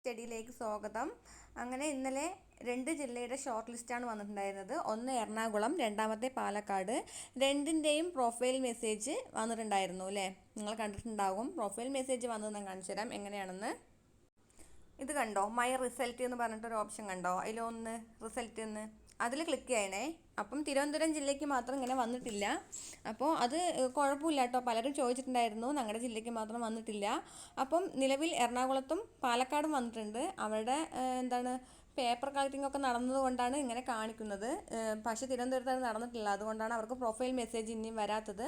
സ്റ്റഡിയിലേക്ക് സ്വാഗതം. അങ്ങനെ ഇന്നലെ രണ്ട് ജില്ലയുടെ ഷോർട്ട് ലിസ്റ്റാണ് വന്നിട്ടുണ്ടായിരുന്നത്. ഒന്ന് എറണാകുളം രണ്ടാമത്തെ പാലക്കാട്. രണ്ടിന്റെയും പ്രൊഫൈൽ മെസ്സേജ് വന്നിട്ടുണ്ടായിരുന്നു അല്ലേ? നിങ്ങൾ കണ്ടിട്ടുണ്ടാകും പ്രൊഫൈൽ മെസ്സേജ് വന്നത് ഞാൻ കാണിച്ചു തരാം. എങ്ങനെയാണെന്ന്. ഇത് കണ്ടോ? മൈ റിസൾട്ട് എന്ന് പറഞ്ഞിട്ടൊരു ഓപ്ഷൻ കണ്ടോ? അതിലൊന്ന് റിസൾട്ട് എന്ന് അതിൽ ക്ലിക്ക് ചെയ്യണേ. അപ്പം തിരുവനന്തപുരം ജില്ലയ്ക്ക് മാത്രം ഇങ്ങനെ വന്നിട്ടില്ല. അപ്പോൾ അത് കുഴപ്പമില്ല കേട്ടോ പലരും ചോദിച്ചിട്ടുണ്ടായിരുന്നു ഞങ്ങളുടെ ജില്ലയ്ക്ക് മാത്രം വന്നിട്ടില്ല. അപ്പം നിലവിൽ എറണാകുളത്തും പാലക്കാടും വന്നിട്ടുണ്ട്. അവരുടെ എന്താണ് പേപ്പർ കളക്ടിംഗ് ഒക്കെ നടന്നതുകൊണ്ടാണ് ഇങ്ങനെ കാണിക്കുന്നത്. പക്ഷേ തിരുവനന്തപുരത്ത് നടന്നിട്ടില്ല. അതുകൊണ്ടാണ് അവർക്ക് പ്രൊഫൈൽ മെസ്സേജ് ഇനിയും വരാത്തത്.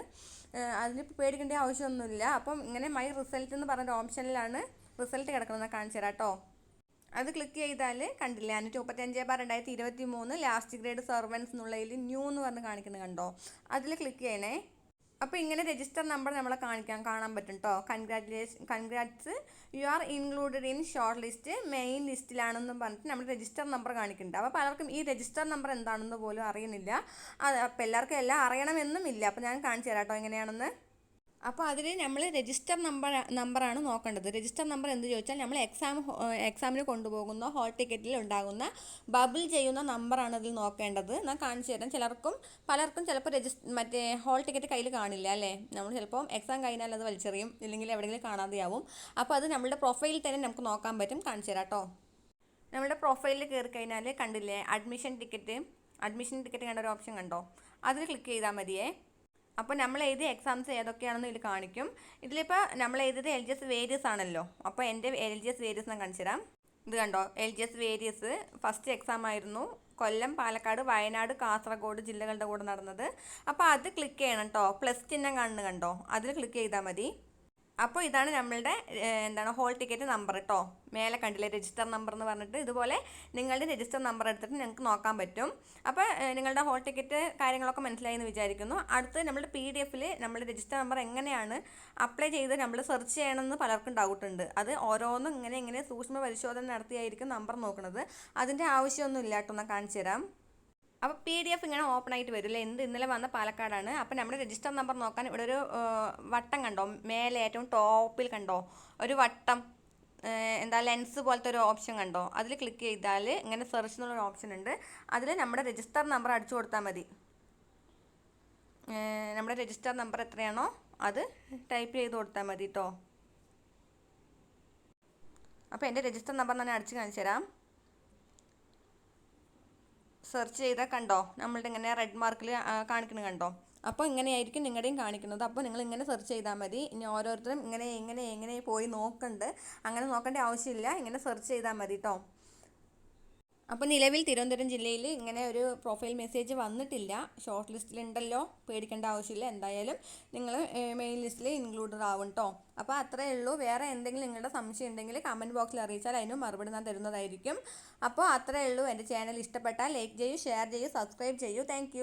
അതിന് പേടിക്കേണ്ട ആവശ്യമൊന്നുമില്ല. അപ്പം ഇങ്ങനെ മൈ റിസൾട്ട് എന്ന് പറഞ്ഞൊരു ഓപ്ഷനിലാണ് റിസൾട്ട് കിടക്കുന്നത്. കാണിച്ചു തരാം കേട്ടോ. അത് ക്ലിക്ക് ചെയ്താൽ കണ്ടില്ലേ അഞ്ഞൂറ്റി മുപ്പത്തഞ്ച് ബാർ രണ്ടായിരത്തി ഇരുപത്തി മൂന്ന് ലാസ്റ്റ് ഗ്രേഡ് സർവൻസ് എന്നുള്ളതിൽ ന്യൂ എന്ന് പറഞ്ഞ് കാണിക്കുന്നത് കണ്ടോ? അതിൽ ക്ലിക്ക് ചെയ്യണേ. അപ്പോൾ ഇങ്ങനെ രജിസ്റ്റർ നമ്പർ നമ്മളെ കാണിക്കാൻ കാണാൻ പറ്റും കേട്ടോ congratulation congrats you are included in short list main ലിസ്റ്റിലാണെന്ന് പറഞ്ഞിട്ട് നമ്മൾ രജിസ്റ്റർ നമ്പർ കാണിക്കുന്നുണ്ട്. അപ്പോൾ പലർക്കും ഈ രജിസ്റ്റർ നമ്പർ എന്താണെന്ന് പോലും അറിയുന്നില്ല. അത് അപ്പോൾ എല്ലാവർക്കും എല്ലാം അറിയണമെന്നും ഇല്ല. അപ്പോൾ ഞാൻ കാണിച്ചു തരാം കേട്ടോ എങ്ങനെയാണെന്ന്. അപ്പോൾ അതിൽ നമ്മൾ രജിസ്റ്റർ നമ്പർ നമ്പറാണ് നോക്കേണ്ടത്. രജിസ്റ്റർ നമ്പർ എന്ത് ചോദിച്ചാൽ നമ്മൾ എക്സാം എക്സാമിന് കൊണ്ടുപോകുന്ന ഹോൾ ടിക്കറ്റിൽ ഉണ്ടാകുന്ന ബബിൾ ചെയ്യുന്ന നമ്പറാണ് അതിൽ നോക്കേണ്ടത്. ഞാൻ കാണിച്ചു തരാം. ചിലർക്കും പലർക്കും ചിലപ്പോൾ രജിസ്റ്റർ മറ്റേ ഹോൾ ടിക്കറ്റ് കയ്യിൽ കാണില്ല അല്ലേ? നമ്മൾ ചിലപ്പോൾ എക്സാം കഴിഞ്ഞാൽ അത് വലിച്ചെറിയും. ഇല്ലെങ്കിൽ എവിടെയെങ്കിലും കാണാതെയാവും. അപ്പോൾ അത് നമ്മളുടെ പ്രൊഫൈലിൽ തന്നെ നമുക്ക് നോക്കാൻ പറ്റും. കാണിച്ചു തരാം കേട്ടോ നമ്മുടെ പ്രൊഫൈലിൽ കയറി കഴിഞ്ഞാൽ കണ്ടില്ലേ? അഡ്മിഷൻ ടിക്കറ്റ് അഡ്മിഷൻ ടിക്കറ്റ് കണ്ട ഒരു ഓപ്ഷൻ കണ്ടോ? അതിൽ ക്ലിക്ക് ചെയ്താൽ മതിയേ. അപ്പോൾ നമ്മൾ എഴുതിയ എക്സാംസ് ഏതൊക്കെയാണെന്ന് ഇതിൽ കാണിക്കും. ഇതിലിപ്പോൾ നമ്മൾ എഴുതിയത് എൽ ജി എസ് വേരിയസ് ആണല്ലോ. അപ്പോൾ എന്റെ എൽ ജി എസ് വേരിയസ് ഞാൻ കാണിച്ചു തരാം. ഇത് കണ്ടോ? L G S various first exam ആയിരുന്നു. കൊല്ലം പാലക്കാട് വയനാട് കാസർഗോഡ് ജില്ലകളുടെ കൂടെ നടന്നത്. അപ്പോൾ അത് ക്ലിക്ക് ചെയ്യണം കേട്ടോ പ്ലസ് ചിഹ്നം കാണുന്നു കണ്ടോ? അതിൽ ക്ലിക്ക് ചെയ്താൽ മതി. അപ്പോൾ ഇതാണ് നമ്മളുടെ എന്താണ് ഹോൾ ടിക്കറ്റ് നമ്പർ കേട്ടോ മേലെ കണ്ടില്ലേ രജിസ്റ്റർ നമ്പർ എന്ന് പറഞ്ഞിട്ട്. ഇതുപോലെ നിങ്ങളുടെ രജിസ്റ്റർ നമ്പർ എടുത്തിട്ട് നിങ്ങൾക്ക് നോക്കാൻ പറ്റും. അപ്പോൾ നിങ്ങളുടെ ഹോൾ ടിക്കറ്റ് കാര്യങ്ങളൊക്കെ മനസ്സിലായി എന്ന് വിചാരിക്കുന്നു. അടുത്ത് നമ്മുടെ പി ഡി എഫിൽ നമ്മുടെ രജിസ്റ്റർ നമ്പർ എങ്ങനെയാണ് അപ്ലൈ ചെയ്ത് നമ്മൾ സെർച്ച് ചെയ്യണമെന്ന് പലർക്കും ഡൗട്ട് ഉണ്ട്. അത് ഓരോന്നും ഇങ്ങനെ ഇങ്ങനെ സൂക്ഷ്മ പരിശോധന നടത്തിയായിരിക്കും നമ്പർ നോക്കുന്നത്. അതിന്റെ ആവശ്യമൊന്നും കേട്ടോ എന്നാൽ കാണിച്ചു തരാം അപ്പോൾ പി ഡി എഫ് ഇങ്ങനെ ഓപ്പൺ ആയിട്ട് വരും അല്ലേ എന്ത് ഇന്നലെ വന്ന പാലക്കാടാണ്. അപ്പോൾ നമ്മുടെ രജിസ്റ്റർ നമ്പർ നോക്കാൻ ഇവിടെ ഒരു വട്ടം കണ്ടോ? മേലെ ഏറ്റവും ടോപ്പിൽ കണ്ടോ? ഒരു വട്ടം എന്താ ലെൻസ് പോലത്തെ ഒരു ഓപ്ഷൻ കണ്ടോ? അതിൽ ക്ലിക്ക് ചെയ്താൽ ഇങ്ങനെ സെർച്ച് എന്നുള്ളൊരു ഓപ്ഷൻ ഉണ്ട്. അതിൽ നമ്മുടെ രജിസ്റ്റർ നമ്പർ അടിച്ചു കൊടുത്താൽ മതി. നമ്മുടെ രജിസ്റ്റർ നമ്പർ എത്രയാണോ അത് ടൈപ്പ് ചെയ്ത് കൊടുത്താൽ മതി കേട്ടോ അപ്പോൾ എന്റെ രജിസ്റ്റർ നമ്പർ തന്നെ അടിച്ച് കാണിച്ചു തരാം. സെർച്ച് ചെയ്താൽ കണ്ടോ? നമ്മളുടെ ഇങ്ങനെ റെഡ് മാർക്കിൽ കാണിക്കുന്നത് കണ്ടോ? അപ്പോൾ ഇങ്ങനെയായിരിക്കും നിങ്ങളുടെയും കാണിക്കുന്നത്. അപ്പോൾ നിങ്ങൾ ഇങ്ങനെ സെർച്ച് ചെയ്താൽ മതി. ഇനി ഓരോരുത്തരും ഇങ്ങനെ ഇങ്ങനെ എങ്ങനെ പോയി നോക്കണ്ട്. അങ്ങനെ നോക്കേണ്ട ആവശ്യമില്ല. ഇങ്ങനെ സെർച്ച് ചെയ്താൽ മതി കേട്ടോ അപ്പോൾ നിലവിൽ തിരുവനന്തപുരം ജില്ലയിൽ ഇങ്ങനെ ഒരു പ്രൊഫൈൽ മെസ്സേജ് വന്നിട്ടില്ല. ഷോർട്ട് ലിസ്റ്റിലുണ്ടല്ലോ പേടിക്കേണ്ട ആവശ്യമില്ല. എന്തായാലും നിങ്ങൾ മെയിൻ ലിസ്റ്റിൽ ഇൻക്ലൂഡഡ് ആവും കേട്ടോ അപ്പോൾ അത്രയേ ഉള്ളൂ. വേറെ എന്തെങ്കിലും നിങ്ങളുടെ സംശയം ഉണ്ടെങ്കിൽ കമന്റ് ബോക്സിൽ അറിയിച്ചാൽ അതിന് മറുപടി ഞാൻ തരുന്നതായിരിക്കും. അപ്പോൾ അത്രയേ ഉള്ളൂ. എന്റെ ചാനൽ ഇഷ്ടപ്പെട്ടാൽ ലൈക്ക് ചെയ്യൂ ഷെയർ ചെയ്യൂ സബ്സ്ക്രൈബ് ചെയ്യൂ. താങ്ക്